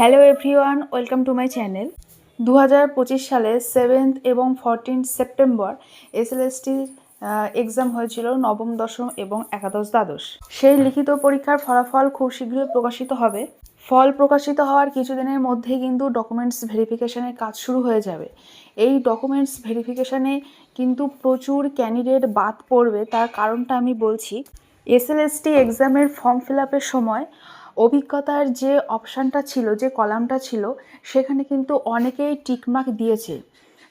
Hello everyone welcome to my channel দু হাজার পঁচিশ সালে সেভেন্থ এবং ফরটিন সেপ্টেম্বর এসএলএসটির এক্সাম হয়েছিল নবম, দশম এবং একাদশ দ্বাদশ। সেই লিখিত পরীক্ষার ফলাফল খুব শীঘ্রই প্রকাশিত হবে। ফল প্রকাশিত হওয়ার কিছুদিনের মধ্যে কিন্তু ডকুমেন্টস ভেরিফিকেশানের কাজ শুরু হয়ে যাবে। এই ডকুমেন্টস ভেরিফিকেশানে কিন্তু প্রচুর ক্যান্ডিডেট বাদ পড়বে, তার কারণটা আমি বলছি। এসএলএসটি এক্সামের ফর্ম ফিল আপের সময় অভিজ্ঞতার যে অপশানটা ছিল, যে কলামটা ছিল, সেখানে কিন্তু অনেকেই টিকমার্ক দিয়েছে।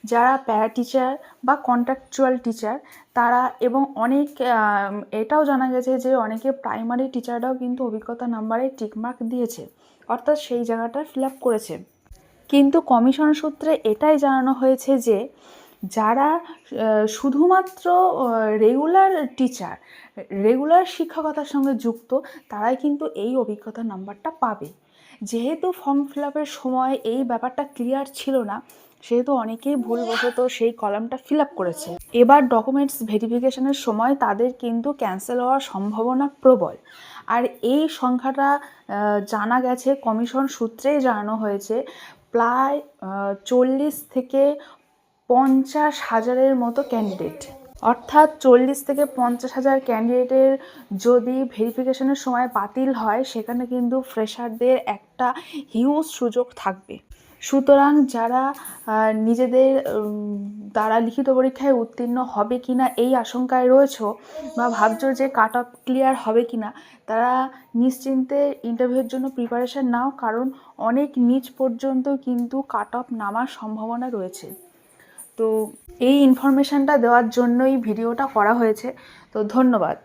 যারা প্যারা টিচার বা কন্ট্রাকচুয়াল টিচার তারা এবং অনেক এটাও জানা গেছে যে অনেকে প্রাইমারি টিচাররাও কিন্তু অভিজ্ঞতা নাম্বারে টিকমার্ক দিয়েছে, অর্থাৎ সেই জায়গাটা ফিল আপ করেছে। কিন্তু কমিশন সূত্রে এটাই জানানো হয়েছে যে যারা শুধুমাত্র রেগুলার টিচার রেগুলার শিক্ষকতার সঙ্গে যুক্ত, তারাই কিন্তু এই অভিজ্ঞতা নাম্বারটা পাবে। যেহেতু ফর্ম ফিল আপের সময় এই ব্যাপারটা ক্লিয়ার ছিল না, সেহেতু অনেকেই ভুলবশত সেই কলামটা ফিল আপ করেছে। এবার ডকুমেন্টস ভেরিফিকেশনের সময় তাদের কিন্তু ক্যান্সেল হওয়ার সম্ভাবনা প্রবল। আর এই সংখ্যাটা জানা গেছে কমিশন সূত্রেই জানানো হয়েছে, প্রায় চল্লিশ থেকে পঞ্চাশ হাজারের মতো ক্যান্ডিডেট অর্থাৎ চল্লিশ থেকে পঞ্চাশ হাজার ক্যান্ডিডেটের যদি ভেরিফিকেশনের সময় বাতিল হয়, সেখানে কিন্তু ফ্রেশারদের একটা হিউজ সুযোগ থাকবে। সুতরাং যারা নিজেদের দ্বারা লিখিত পরীক্ষায় উত্তীর্ণ হবে কিনা এই আশঙ্কায় রয়েছো বা ভাবছ যে কাট অফ ক্লিয়ার হবে কিনা, তারা নিশ্চিন্তে ইন্টারভিউর জন্য প্রিপারেশান নাও, কারণ অনেক নিচ পর্যন্ত কিন্তু কাট অফ নামার সম্ভাবনা রয়েছে। তো এই ইনফরমেশানটা দেওয়ার জন্যই ভিডিওটা করা হয়েছে। তো ধন্যবাদ।